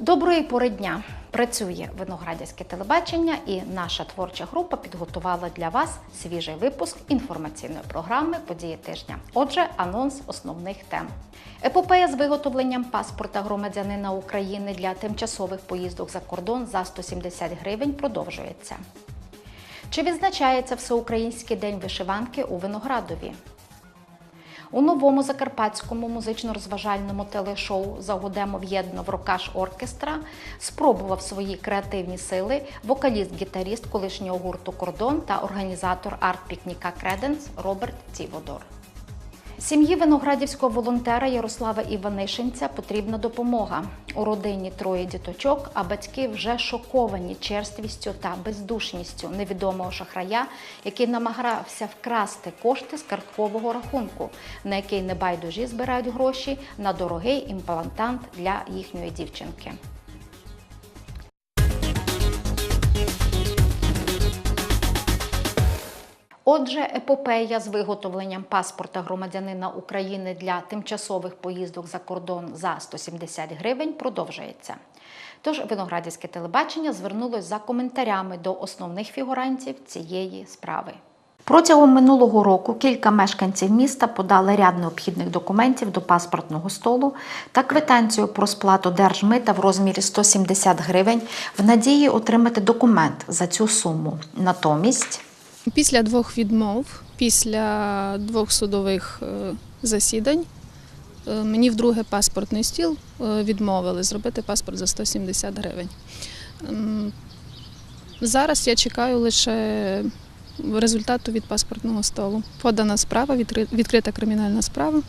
Доброї пори дня! Працює виноградівське телебачення, і наша творча група підготувала для вас свіжий випуск інформаційної програми Події тижня. Отже, анонс основних тем. Епопея з виготовленням паспорта громадянина України для тимчасових поїздок за кордон за 170 гривень продовжується. Чи відзначається Всеукраїнський день вишиванки у Виноградові? У новому закарпатському музично-розважальному телешоу Загудемо в'єдно в рокаш оркестра спробував свої креативні сили вокаліст-гітаріст колишнього гурту Кордон та організатор арт-пікніка Креденс Роберт Ціводор. Сім'ї виноградівського волонтера Ярослава Іванишинця потрібна допомога. У родині троє діточок, а батьки вже шоковані черствістю та бездушністю невідомого шахрая, який намагався вкрасти кошти з карткового рахунку, на який небайдужі збирають гроші на дорогий імплантант для їхньої дівчинки. Отже, епопея з виготовленням паспорта громадянина України для тимчасових поїздок за кордон за 170 гривень продовжується. Тож виноградівське телебачення звернулось за коментарями до основних фігурантів цієї справи. Протягом минулого року кілька мешканців міста подали ряд необхідних документів до паспортного столу та квитанцію про сплату держмита в розмірі 170 гривень в надії отримати документ за цю суму. Натомість Після двох відмов, після двох судових е, засідань, е, мені вдруге паспортний стіл е, відмовили зробити паспорт за 170 гривень. Зараз я чекаю лише результату від паспортного столу. Подана справа, відкри- відкрита кримінальна справа,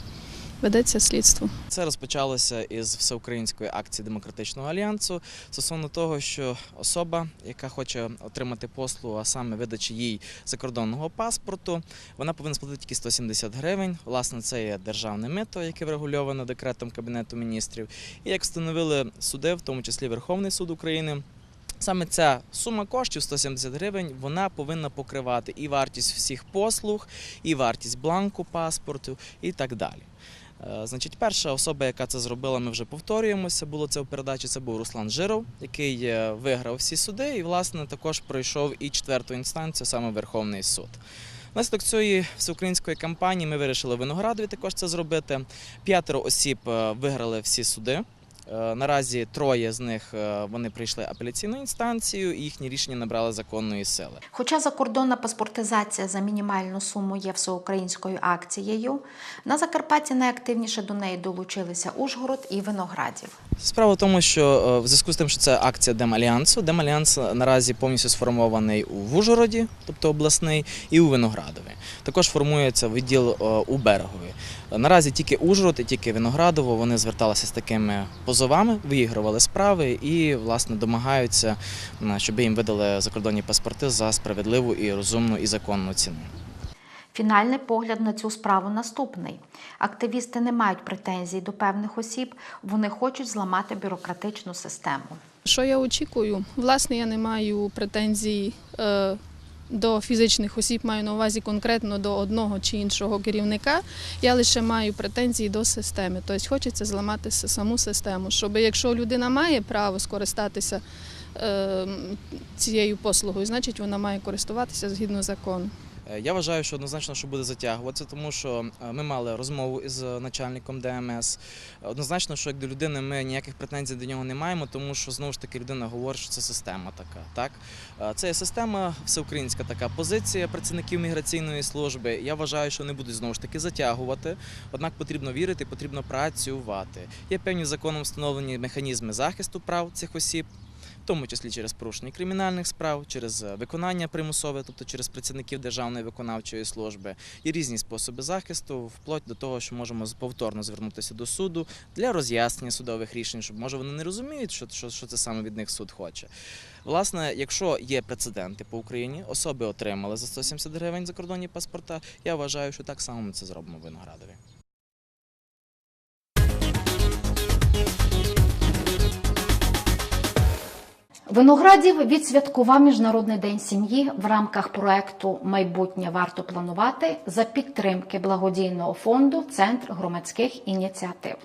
ведеться слідство. Це розпочалося із всеукраїнської акції демократичного альянсу стосовно того, що особа, яка хоче отримати послугу, а саме видачі їй закордонного паспорту, вона повинна сплатити тільки 170 гривень. Власне, це є державне мито, яке врегульовано декретом Кабінету міністрів. І як встановили суди, в тому числі Верховний суд України. Саме ця сума коштів 170 гривень вона повинна покривати і вартість всіх послуг, і вартість бланку паспорту, і так далі. Е, Значить, перша особа, яка це зробила, ми вже повторюємося. Було це в передачі. Це був Руслан Жиров, який е, виграв всі суди, і власне також пройшов і четверту інстанцію, саме Верховний суд. Внаслідок цієї всеукраїнської кампанії ми вирішили в Виноградові також це зробити. П'ятеро осіб е, виграли всі суди. Е, Наразі троє з них е, вони прийшли апеляційну інстанцію, і їхні рішення набрали законної сили. Хоча закордонна паспортизація за мінімальну суму є всеукраїнською акцією, на Закарпатті найактивніше до неї долучилися Ужгород і Виноградів. Справа в тому, що е, в зв'язку з тим, що це акція Демальянсу, Демальянс наразі повністю сформований у Вужгороді, тобто обласний, і у Виноградові. Також формується відділ у Берегові. Наразі тільки Ужгород і тільки Виноградово вони зверталися з такими позовами, виігрували справи і власне домагаються, щоб їм видали закордонні паспорти за справедливу і розумну і законну ціну. Фінальний погляд на цю справу наступний: активісти не мають претензій до певних осіб, вони хочуть зламати бюрократичну систему. Що я очікую? Власне, я не маю претензій е, до фізичних осіб, маю на увазі конкретно до одного чи іншого керівника. Я лише маю претензії до системи. Тобто хочеться зламати саму систему, щоб якщо людина має право скористатися е, цією послугою, значить вона має користуватися згідно закону. Е, Я вважаю, що однозначно, що буде затягуватися, тому що е, ми мали розмову із начальником ДМС. Однозначно, що як до людини ми ніяких претензій до нього не маємо, тому що знову ж таки людина говорить, що це система така. Так Е, це є система, всеукраїнська така позиція працівників міграційної служби. Я вважаю, що вони будуть знову ж таки затягувати. Однак потрібно вірити, потрібно працювати. Є певні законом встановлені механізми захисту прав цих осіб тому числі через порушення кримінальних справ, через е, виконання примусове, тобто через працівників Державної виконавчої служби, і різні способи захисту, вплоть до того, що можемо повторно звернутися до суду для роз'яснення судових рішень, щоб може вони не розуміють, що, що, що це саме від них суд хоче. Власне, якщо є прецеденти по Україні, особи отримали за 170 гривень закордонні паспорта. Я вважаю, що так само ми це зробимо в Виноградові. Виноградів відсвяткував Міжнародний день сім'ї в рамках проекту Майбутнє варто планувати за підтримки благодійного фонду Центр громадських ініціатив.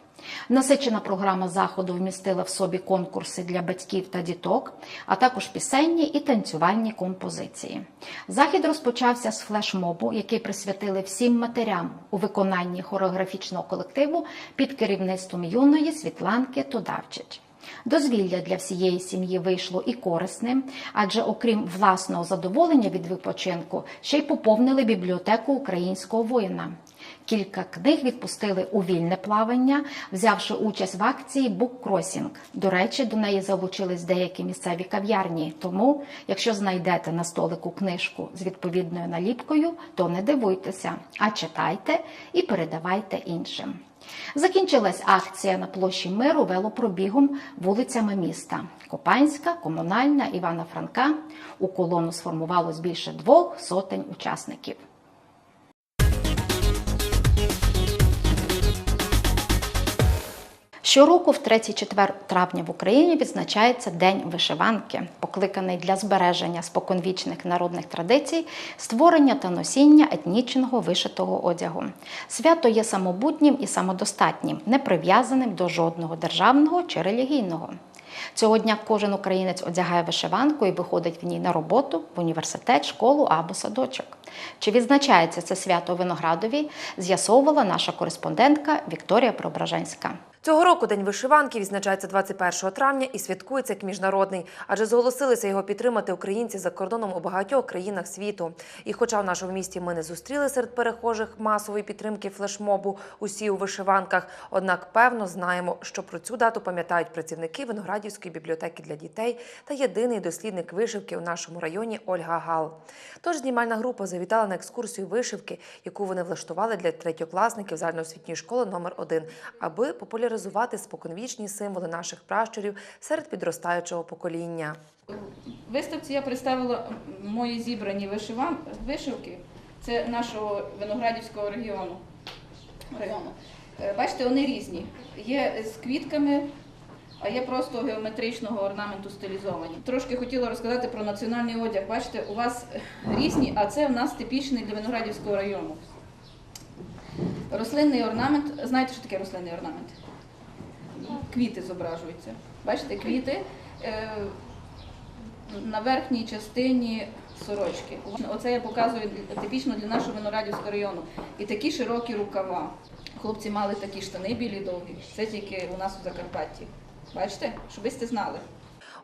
Насичена програма заходу вмістила в собі конкурси для батьків та діток, а також пісенні і танцювальні композиції. Захід розпочався з флешмобу, який присвятили всім матерям у виконанні хореографічного колективу під керівництвом юної Світланки Тодавчич. Дозвілля для всієї сім'ї вийшло і корисним, адже окрім власного задоволення від відпочинку, ще й поповнили бібліотеку українського воїна. Кілька книг відпустили у вільне плавання, взявши участь в акції Буккросінг. До речі, до неї залучились деякі місцеві кав'ярні. Тому, якщо знайдете на столику книжку з відповідною наліпкою, то не дивуйтеся, а читайте і передавайте іншим. Закінчилась акція на площі миру велопробігом вулицями міста. Копанська, комунальна, Івана Франка. У колону сформувалось більше двох сотень учасників. Щороку, в 3-4 травня в Україні відзначається День вишиванки, покликаний для збереження споконвічних народних традицій, створення та носіння етнічного вишитого одягу. Свято є самобутнім і самодостатнім, не прив'язаним до жодного державного чи релігійного. Цього дня кожен українець одягає вишиванку і виходить в ній на роботу, в університет, школу або садочок. Чи відзначається це свято у Виноградові, з'ясовувала наша кореспондентка Вікторія Преображенська. Цього року День вишиванки відзначається 21 травня і святкується як міжнародний, адже зголосилися його підтримати українці за кордоном у багатьох країнах світу. І хоча в нашому місті ми не зустріли серед перехожих масової підтримки флешмобу усі у вишиванках, однак певно знаємо, що про цю дату пам'ятають працівники Виноградівської бібліотеки для дітей та єдиний дослідник вишивки у нашому районі Ольга Гал. Тож знімальна група завітала на екскурсію вишивки, яку вони влаштували для третьокласників загальноосвітньої школи номер 1 аби популяризувати споконвічні символи наших пращурів серед підростаючого покоління. виставці я представила мої зібрані вишивки. Це нашого виноградівського регіону. району. Е, Бачите, вони різні. Є з квітками, а є просто геометричного орнаменту стилізовані. Трошки хотіла розказати про національний одяг. Бачите, у вас різні, а це в нас типічний для виноградівського району. Рослинний орнамент. Знаєте, що таке рослинний орнамент? Квіти зображуються. Бачите, квіти е, на верхній частині сорочки. Оце я показую типічно для нашого виноградівського району. І такі широкі рукава. Хлопці мали такі штани білі довгі. Це тільки у нас у Закарпатті. Бачите, щоб ви знали.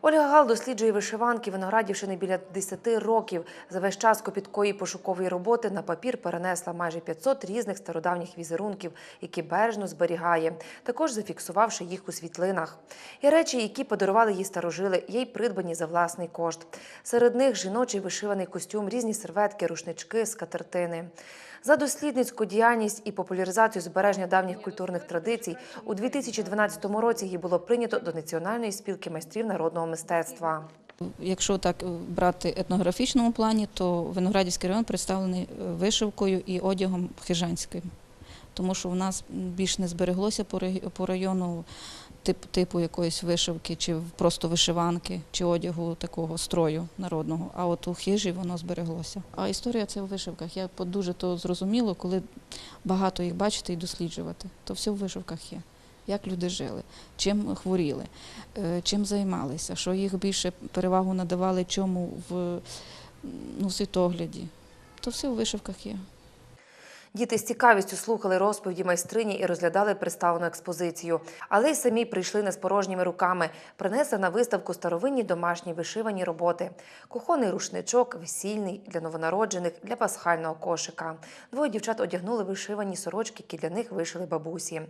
Ольга Гал досліджує вишиванки Виноградівщини біля 10 років. За весь час копіткої пошукової роботи на папір перенесла майже 500 різних стародавніх візерунків, які бережно зберігає, також зафіксувавши їх у світлинах. І речі, які подарували їй старожили, є й придбані за власний кошт. Серед них жіночий вишиваний костюм, різні серветки, рушнички, скатертини. За дослідницьку діяльність і популяризацію збереження давніх культурних традицій у 2012 році її було прийнято до Національної спілки майстрів народного мистецтва. Якщо так брати етнографічному плані, то Виноградівський район представлений е, вишивкою і одягом хижанським, тому що в нас більш не збереглося по району тип, типу якоїсь вишивки, чи просто вишиванки, чи одягу такого строю народного. А от у хижі воно збереглося. А історія це в вишивках. Я дуже то зрозуміло, коли багато їх бачити і досліджувати, то все в вишивках є. Як люди жили, чим хворіли, е, чим займалися, що їх більше перевагу надавали чому в ну, світогляді. То все в вишивках є. Діти з цікавістю слухали розповіді майстрині і розглядали представлену експозицію. Але й самі прийшли не з порожніми руками. Принесли на виставку старовинні домашні вишивані роботи. Кухонний рушничок, весільний для новонароджених, для пасхального кошика. Двоє дівчат одягнули вишивані сорочки, які для них вишили бабусі.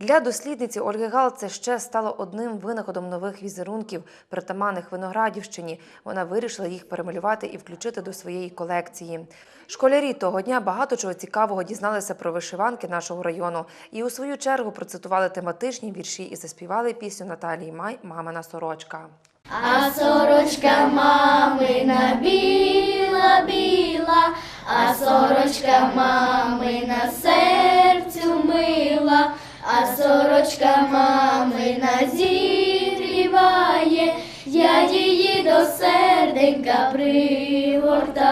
Для дослідниці Ольги Гал це ще стало одним винаходом нових візерунків, притаманних Виноградівщині. Вона вирішила їх перемалювати і включити до своєї колекції. Школярі того дня багато чого цікавого дізналися про вишиванки нашого району і у свою чергу процитували тематичні вірші і заспівали пісню Наталії Май Мамина сорочка. А сорочка мамина біла, біла, а сорочка мамина серцю мила, а сорочка мамина зігріває, я її до серденька пригортаю.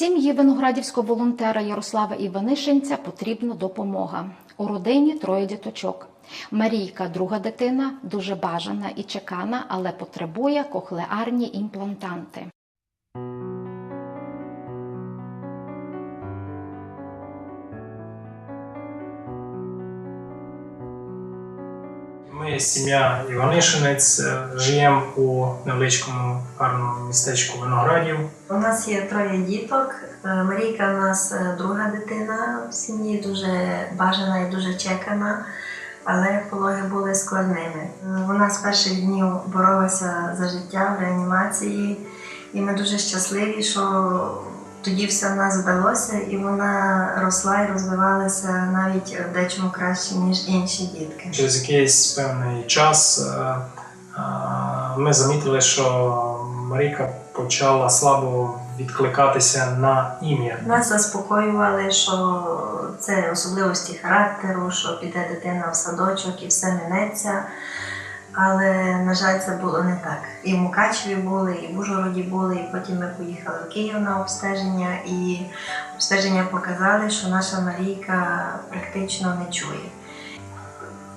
Сім'ї виноградівського волонтера Ярослава Іванишинця потрібна допомога. У родині троє діточок. Марійка, друга дитина, дуже бажана і чекана, але потребує кохлеарні імплантанти. Ми сім'я Іванишинець, е, живемо у невеличкому гарному містечку Виноградів. У нас є троє діток. Е, Марійка у нас е, друга дитина в сім'ї, дуже бажана і дуже чекана, але пологи були складними. Вона з перших днів боролася за життя в реанімації, і ми дуже щасливі, що тоді все в нас вдалося, і вона росла і розвивалася навіть в дечому краще, ніж інші дітки. Через якийсь певний час е, е, ми замітили, що Марійка почала слабо відкликатися на ім'я. Нас заспокоювали, що це особливості характеру, що піде дитина в садочок і все минеться. Але, на жаль, це було не так. І в Мукачеві були, і в Ужгороді були, і потім ми поїхали в Київ на обстеження, і обстеження показали, що наша Марійка практично не чує.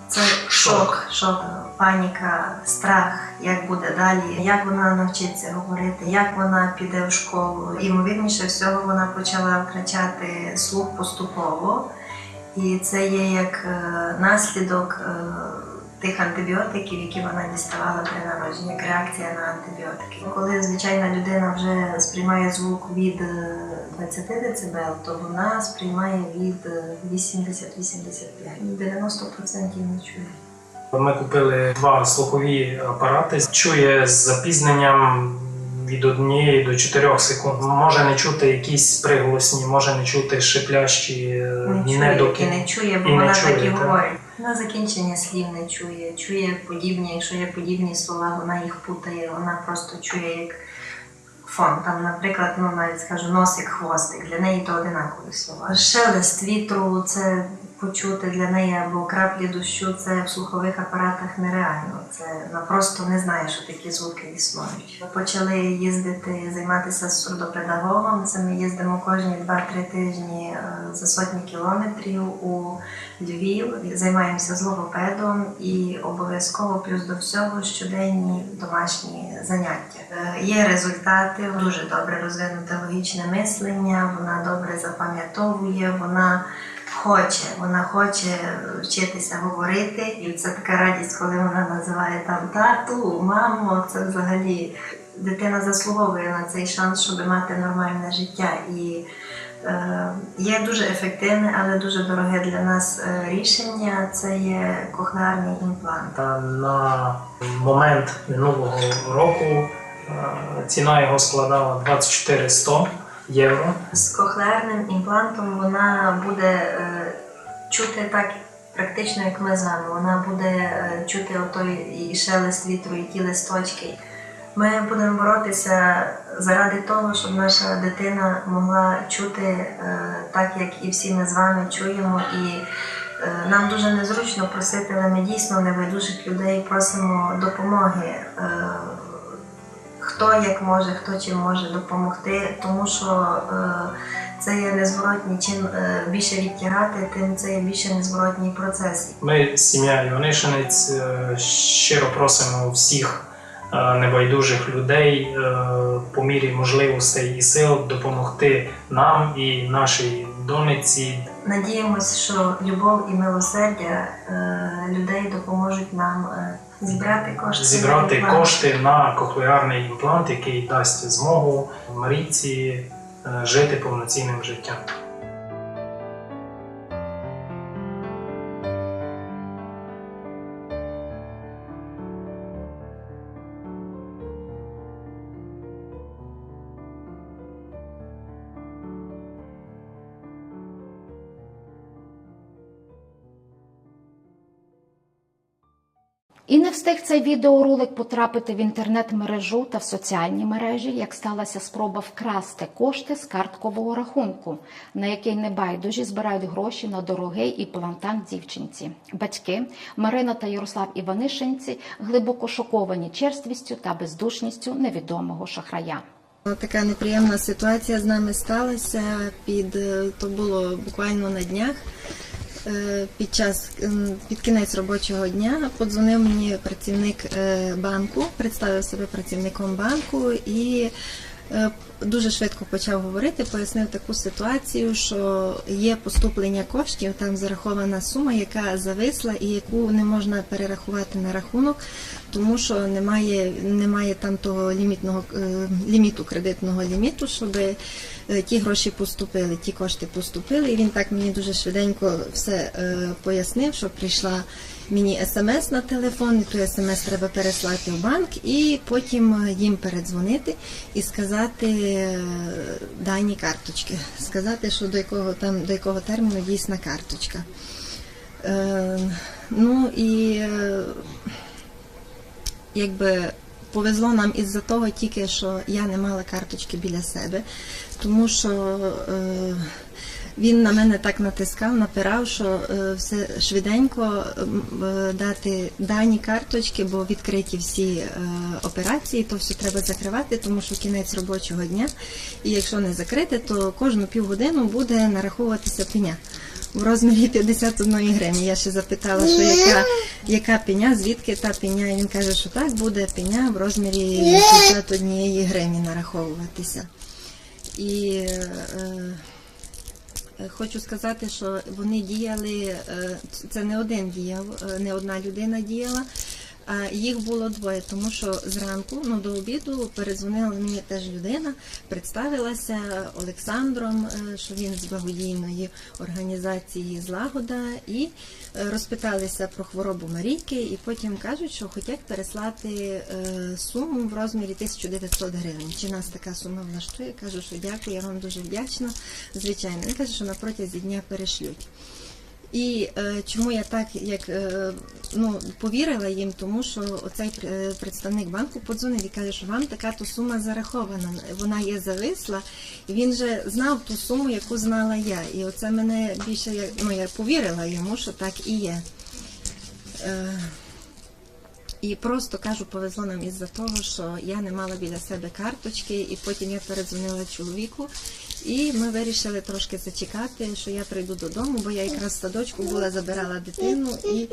Це шок, шок, паніка, страх, як буде далі, як вона навчиться говорити, як вона піде в школу. Імовірніше всього, вона почала втрачати слух поступово, і це є як е, наслідок е, тих антибіотиків, які вона діставала при народженні, як реакція на антибіотики. Коли звичайна людина вже сприймає звук від е, 20 дБ, то вона сприймає від е, 80-85. 90% не чує. Ми купили два слухові апарати. Чує з запізненням від однієї до 4 секунд. Може не чути якісь приголосні, може не чути шиплящі е, не чує, недоки. і не чує, бо І не вона чує, так і говорить. На закінчення слів не чує, чує подібні, якщо є подібні слова, вона їх путає, вона просто чує як фон. Там, наприклад, ну навіть скажу носик, хвостик, для неї то одинакові слова. Шелест вітру це почути для неї або краплі дощу, це в слухових апаратах нереально. Це вона просто не знає, що такі звуки існують. Ми почали їздити, займатися з сурдопедагогом. Це ми їздимо кожні 2-3 тижні е, за сотні кілометрів у Львів. Займаємося з логопедом і обов'язково плюс до всього щоденні домашні заняття. Е, Є результати, дуже добре розвинуте логічне мислення, вона добре запам'ятовує, вона хоче, вона хоче вчитися говорити. І це така радість, коли вона називає там тату, мамо. Це взагалі дитина заслуговує на цей шанс, щоб мати нормальне життя. І е, є дуже ефективне, але дуже дороге для нас е, рішення. Це є кохлеарний імплант. На момент минулого року е, ціна його складала 24 100 євро. З кохлеарним імплантом вона буде е, чути так практично, як ми з вами. Вона буде е, чути отой і шелест вітру, і ті листочки. Ми будемо боротися заради того, щоб наша дитина могла чути е, так, як і всі ми з вами чуємо. І нам дуже незручно просити, але ми дійсно небайдужих людей просимо допомоги. Хто як може, хто чим може допомогти, тому що е, це є незворотні. Чим е, більше відтягати, тим це є більше незворотній процес. Ми, сім'я Іванишинець, е, щиро просимо всіх небайдужих людей по мірі можливостей і сил допомогти нам і нашій донеці. Надіємося, що любов і милосердя е, людей допоможуть нам е, зібрати кошти. Зібрати на кошти на кохлеарний імплант, який дасть змогу Марійці е, жити повноцінним життям. І не встиг цей відеоролик потрапити в інтернет-мережу та в соціальні мережі, як сталася спроба вкрасти кошти з карткового рахунку, на який небайдужі збирають гроші на дорогий імплантант дівчинці. Батьки Марина та Ярослав Іванишинці глибоко шоковані черствістю та бездушністю невідомого шахрая. Така неприємна ситуація з нами сталася. Під то було буквально на днях. Е, Під час ем, під кінець робочого дня подзвонив мені працівник е, банку, представив себе працівником банку і е, дуже швидко почав говорити, пояснив таку ситуацію, що є поступлення коштів, там зарахована сума, яка зависла і яку не можна перерахувати на рахунок, тому що немає, немає там того лімітного е, ліміту, кредитного ліміту, щоб е, ті гроші поступили, ті кошти поступили. І він так мені дуже швиденько все е, пояснив, що прийшла мені смс на телефон, і ту смс треба переслати в банк, і потім їм передзвонити і сказати дані карточки, сказати, що до якого там до якого терміну дійсна карточка. Ну і якби повезло нам із-за того тільки, що я не мала карточки біля себе, тому що е, він на мене так натискав, напирав, що е, все швиденько е, дати дані карточки, бо відкриті всі е, операції, то все треба закривати, тому що кінець робочого дня. І якщо не закрити, то кожну півгодину буде нараховуватися пеня. В розмірі 51 гривні. Я ще запитала, що яка, яка пеня, звідки та пеня. І він каже, що так буде пеня в розмірі 61 гривні нараховуватися. І е, е, хочу сказати, що вони діяли, е, це не один діяв, е, не одна людина діяла. Їх було двоє, тому що зранку, ну до обіду, передзвонила мені теж людина, представилася Олександром, е, що він з благодійної організації Злагода, і е, розпиталися про хворобу Марійки, і потім кажуть, що хочуть переслати е, суму в розмірі 1900 гривень. Чи нас така сума влаштує? Кажу, що дякую, я вам дуже вдячна. Звичайно, він каже, що на протязі дня перешлють. І е, чому я так як е, ну повірила їм, тому що оцей е, представник банку подзвонив і каже, що вам така то сума зарахована. Вона є зависла, і він же знав ту суму, яку знала я. І оце мене більше як ну я повірила йому, що так і є. Е, і просто кажу, повезло нам із-за того, що я не мала біля себе карточки, і потім я передзвонила чоловіку, і ми вирішили трошки зачекати, що я прийду додому, бо я якраз в садочку була, забирала дитину, і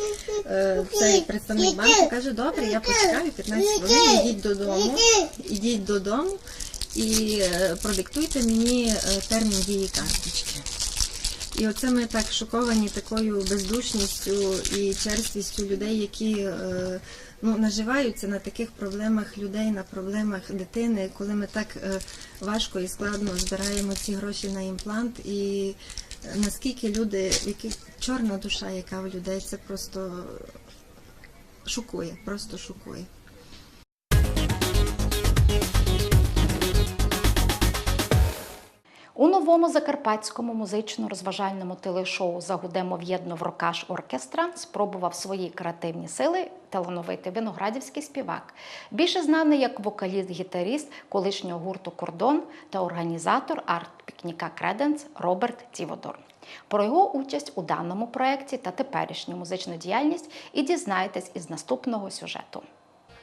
е, цей представник банку каже, добре, я почекаю 15 хвилин, ідіть додому, ідіть додому і е, продиктуйте мені е, термін дії карточки. І оце ми так шоковані такою бездушністю і черствістю людей, які е, ну, наживаються на таких проблемах людей, на проблемах дитини, коли ми так е, важко і складно збираємо ці гроші на імплант. І наскільки люди, які чорна душа, яка в людей, це просто шокує, просто шокує. У новому закарпатському музично-розважальному телешоу Загудемо в'єдно в рокаш оркестра спробував свої креативні сили талановитий виноградівський співак, більше знаний як вокаліст-гітаріст колишнього гурту Кордон та організатор арт-пікніка Креденс Роберт Тіводор. Про його участь у даному проєкті та теперішню музичну діяльність і дізнаєтесь із наступного сюжету.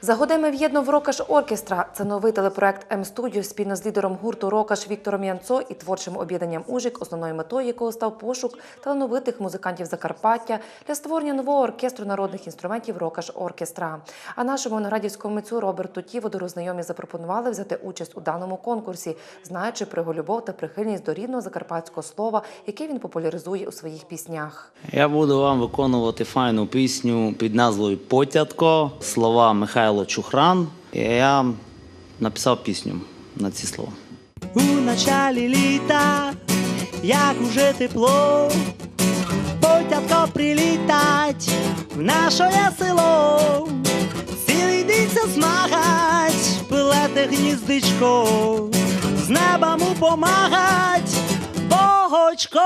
Загодемо в'єдно в Рокаш Оркестра. Це новий телепроект М-студіо спільно з лідером гурту Рокаш Віктором Янцо і творчим об'єднанням Ужик, основною метою якого став пошук талановитих музикантів Закарпаття для створення нового оркестру народних інструментів Рокаш Оркестра. А нашому виноградівському митцю Роберту Тіводору знайомі запропонували взяти участь у даному конкурсі, знаючи про його любов та прихильність до рідного закарпатського слова, яке він популяризує у своїх піснях. Я буду вам виконувати файну пісню під назвою Потятко, слова Михайло Чухран. І я написав пісню на ці слова. У началі літа, як уже тепло, потятко прилітать в наше село, цілий день се змагать, плете гніздечко, з неба му помагать, богочко.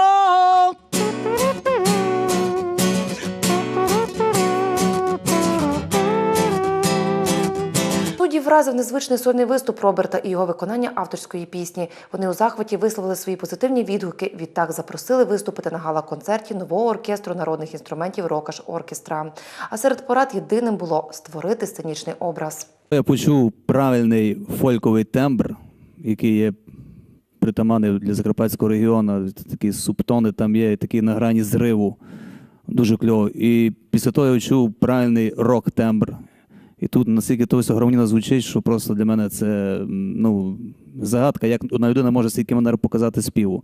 Вразив незвичний сольний виступ Роберта і його виконання авторської пісні. Вони у захваті висловили свої позитивні відгуки. Відтак запросили виступити на гала-концерті нового оркестру народних інструментів Рокаш Оркестра. А серед порад єдиним було створити сценічний образ. Я почув правильний фольковий тембр який є притаманний для Закарпатського регіону. Такі субтони там є, такі на грані зриву. Дуже кльово. І після того я чув правильний рок-тембр. І тут настільки то все звучить, що просто для мене це ну, загадка, як одна людина може стільки манер показати співу.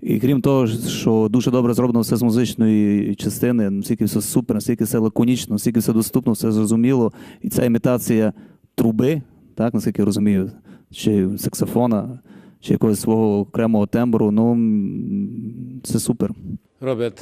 І крім того, що дуже добре зроблено все з музичної частини, наскільки все супер, наскільки все лаконічно, наскільки все доступно, все зрозуміло. І ця імітація труби, так, наскільки я розумію, чи саксофона, чи якогось свого окремого тембру, ну це супер. Роберт,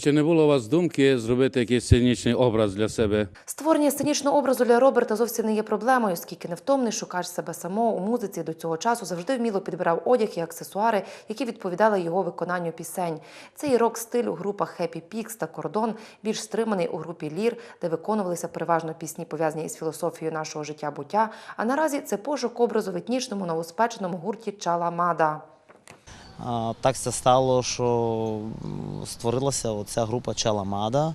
чи не було у вас думки зробити якийсь сценічний образ для себе? Створення сценічного образу для Роберта зовсім не є проблемою, оскільки невтомний шукач себе самого у музиці до цього часу завжди вміло підбирав одяг і аксесуари, які відповідали його виконанню пісень. Це і рок-стиль у групах Happy Pix та Кордон, більш стриманий у групі Лір, де виконувалися переважно пісні, пов'язані із філософією нашого життя буття. А наразі це пошук образу в етнічному новоспеченому гурті Чаламада. Так це стало, що створилася оця група Чаламада,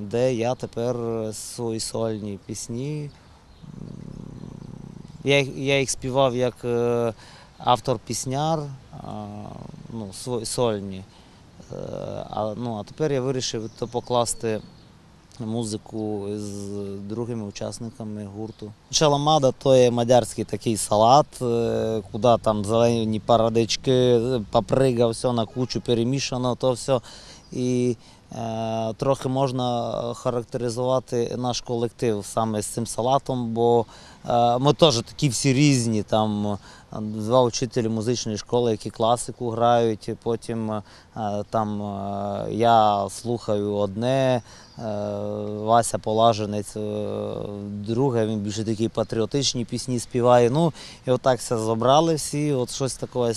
де я тепер свої сольні пісні. Я, я їх співав як е, автор-пісняр, ну, сольні. Е, А, ну, а тепер я вирішив то покласти музику з другими учасниками гурту. Шаламада то є мадярський такий салат, е, куди там зелені парадички, паприга, все на кучу перемішано, то все. І е, трохи можна характеризувати наш колектив саме з цим салатом, бо е, ми теж такі всі різні. Там два вчителі музичної школи, які класику грають, потім е, там е, я слухаю одне. Е, Вася Полаженець, друге, він більше такі патріотичні пісні співає. Ну, і отак все зібрали всі, от щось таке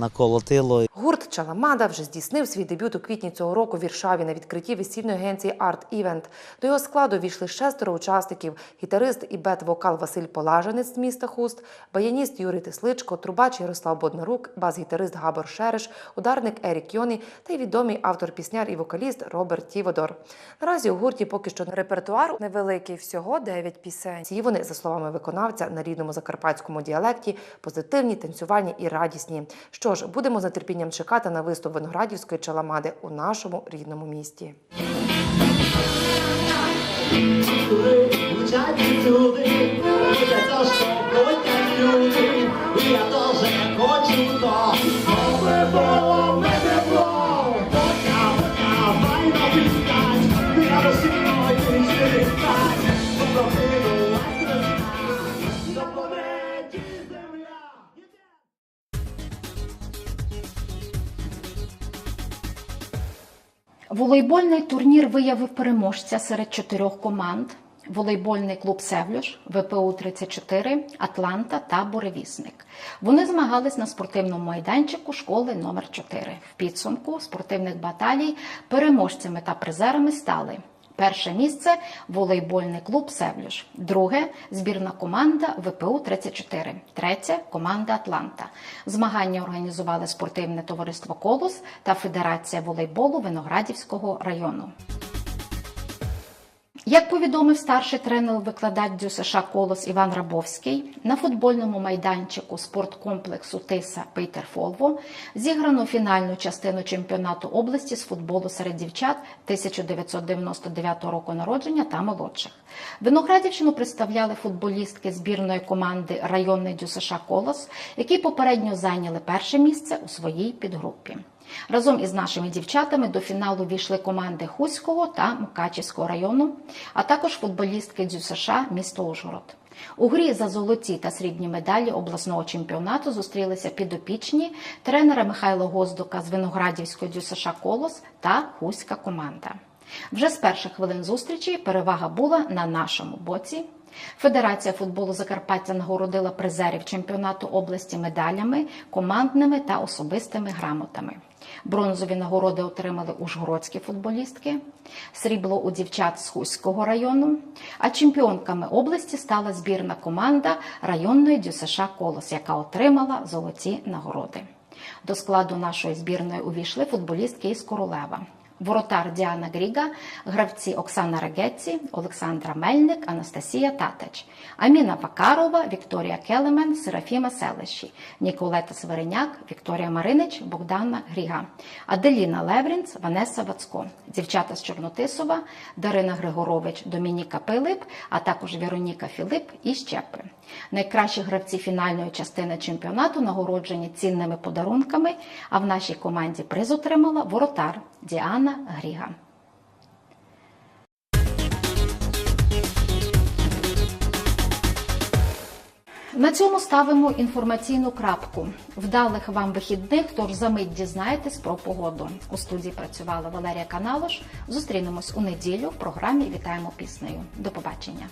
наколотило. Гурт Чаламада вже здійснив свій дебют у квітні цього року в Віршаві на відкритті весільної агенції Art Event. До його складу війшли шестеро учасників: гітарист і бет-вокал Василь Полаженець з міста Хуст, баяніст Юрій Тисличко, трубач Ярослав Боднарук, бас-гітарист Габор Шереш, ударник Ерік Йоні та й відомий автор-пісняр і вокаліст Роберт Тіводор. Наразі у гурті поки що репертуар невеликий, всього 9 пісень. Ці вони, за словами виконавця, на рідному закарпатському діалекті позитивні, танцювальні і радісні. Що ж, будемо з нетерпінням чекати на виступ виноградівської чаламади у нашому рідному місті. Волейбольний турнір виявив переможця серед чотирьох команд: волейбольний клуб Севлюш, ВПУ 34, Атланта та Буревісник. Вони змагались на спортивному майданчику школи номер 4 В підсумку спортивних баталій переможцями та призерами стали. Перше місце волейбольний клуб Севлюш, друге збірна команда ВПУ 34, третє команда Атланта. Змагання організували спортивне товариство Колос та Федерація волейболу Виноградівського району. Як повідомив старший тренер-викладач ДЮСШ Колос Іван Рабовський, на футбольному майданчику спорткомплексу Тиса Пітер Фолво зіграно фінальну частину чемпіонату області з футболу серед дівчат 1999 року народження та молодших. Виноградівщину представляли футболістки збірної команди районний ДЮСШ Колос, які попередньо зайняли перше місце у своїй підгрупі. Разом із нашими дівчатами до фіналу війшли команди Хуського та Мукачівського району, а також футболістки Дзю США місто Ужгород. У грі за золоті та срібні медалі обласного чемпіонату зустрілися підопічні тренера Михайла Гоздука з Виноградівської США Колос та Хуська команда. Вже з перших хвилин зустрічі перевага була на нашому боці. Федерація футболу Закарпаття нагородила призерів чемпіонату області медалями, командними та особистими грамотами. Бронзові нагороди отримали ужгородські футболістки, срібло у дівчат з Хуського району. А чемпіонками області стала збірна команда районної ДЮСШ Колос, яка отримала золоті нагороди. До складу нашої збірної увійшли футболістки із Королева. Воротар Діана Гріга, гравці Оксана Рагеці, Олександра Мельник, Анастасія Татач, Аміна Вакарова, Вікторія Келемен, Серафіма Селищі, Ніколета Свереняк, Вікторія Маринич, Богдана Гріга, Аделіна Леврінц, Ванеса Вацко, дівчата з Чорнотисова, Дарина Григорович, Домініка Пилип, а також Вероніка Філип і Щепи. Найкращі гравці фінальної частини чемпіонату нагороджені цінними подарунками. А в нашій команді приз отримала воротар Діана Гріга. На цьому ставимо інформаційну крапку. Вдалих вам вихідних, тож за мить дізнаєтесь про погоду. У студії працювала Валерія Каналош. Зустрінемось у неділю в програмі Вітаємо піснею. До побачення.